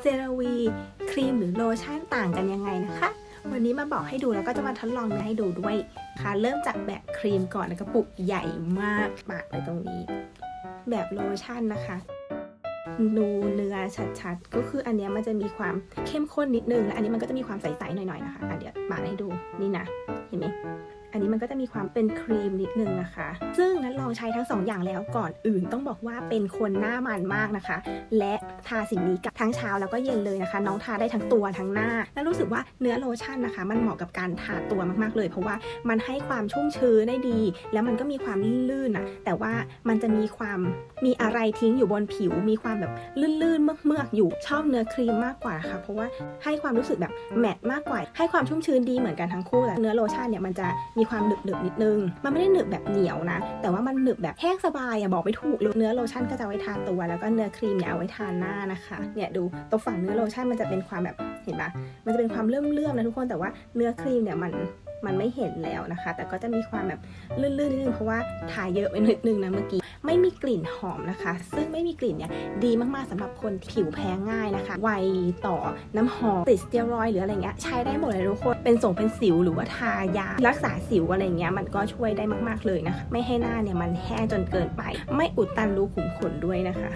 เซราวีครีมหรือโลชั่นต่างกันยังไงนะคะ วันนี้มาบอกให้ดูแล้วก็จะมาทดลองให้ดูด้วยค่ะ เริ่มจากแบบครีมก่อนแล้วกระปุกใหญ่มากปาดไปตรงนี้ แบบโลชั่นนะคะดูเนื้อชัดๆ ก็คืออันนี้มันจะมีความเข้มข้นนิดนึง และอันนี้มันก็จะมีความใสๆหน่อยๆนะคะอะเดี๋ยวปาดให้ดูนี่นะ เห็นไหม อันนี้มันก็จะมีความเป็นครีมนิดนึงนะคะ ซึ่งนั้นลองใช้ทั้งสองอย่างแล้วก่อนอื่นต้องบอกว่าเป็นคนหน้ามันมากนะคะ และทาสิ่งนี้กับทั้งเช้าแล้วก็เย็นเลยนะคะ น้องทาได้ทั้งตัวทั้งหน้า แล้วรู้สึกว่าเนื้อโลชั่นนะคะ มันเหมาะกับการทาตัวมากๆเลย เพราะว่ามันให้ความชุ่มชื้นได้ดี แล้วมันก็มีความลื่นๆนะแต่ว่ามันจะมีความมีอะไรทิ้งอยู่บนผิว มีความแบบลื่นๆเมือกๆอยู่ชอบเนื้อครีมมากกว่าค่ะเพราะว่าให้ความรู้สึกแบบแมตต์มากกว่า ให้ความชุ่มชื้นดีเหมือนกันทั้งคู่แต่เนื้อโลชั่นเนี่ยมันจะมีความหนึบหนึบๆนิดนึง มันไม่ได้หนึบแบบเหนียวนะ แต่ว่ามันหนึบแบบแห้งสบายอะบอกไม่ถูกเลยเนื้อโลชั่นก็จะเอาไว้ทาตัว แล้วก็เนื้อครีมเนี่ยเอาไว้ทาหน้านะคะ เนี่ยดูตรงฝั่งเนื้อโลชั่นมันจะเป็นความแบบเห็นปะมันจะเป็นความเลื่อมๆนะทุกคนแต่ว่าเนื้อครีมเนี่ยมันมันไม่เห็นแล้วนะคะ แต่ก็จะมีความแบบลื่นๆนิดนึงเพราะว่าทาเยอะไปนิดนึงนะเมื่อกี้ ไม่มีกลิ่นหอมนะคะ ซึ่งไม่มีกลิ่นเนี่ยดีมากๆสำหรับคนผิวแพ้ง่ายนะคะ ไวต่อน้ำหอมติดสเตียรอยหรืออะไรเงี้ยใช้ได้หมดเลยทุกคน เป็นส่งเป็นสิวหรือว่าทายารักษาสิวอะไรเงี้ยมันก็ช่วยได้มากๆเลยนะคะ ไม่ให้หน้าเนี่ยมันแห้งจนเกินไป ไม่อุดตันรูขุมขนด้วยนะคะ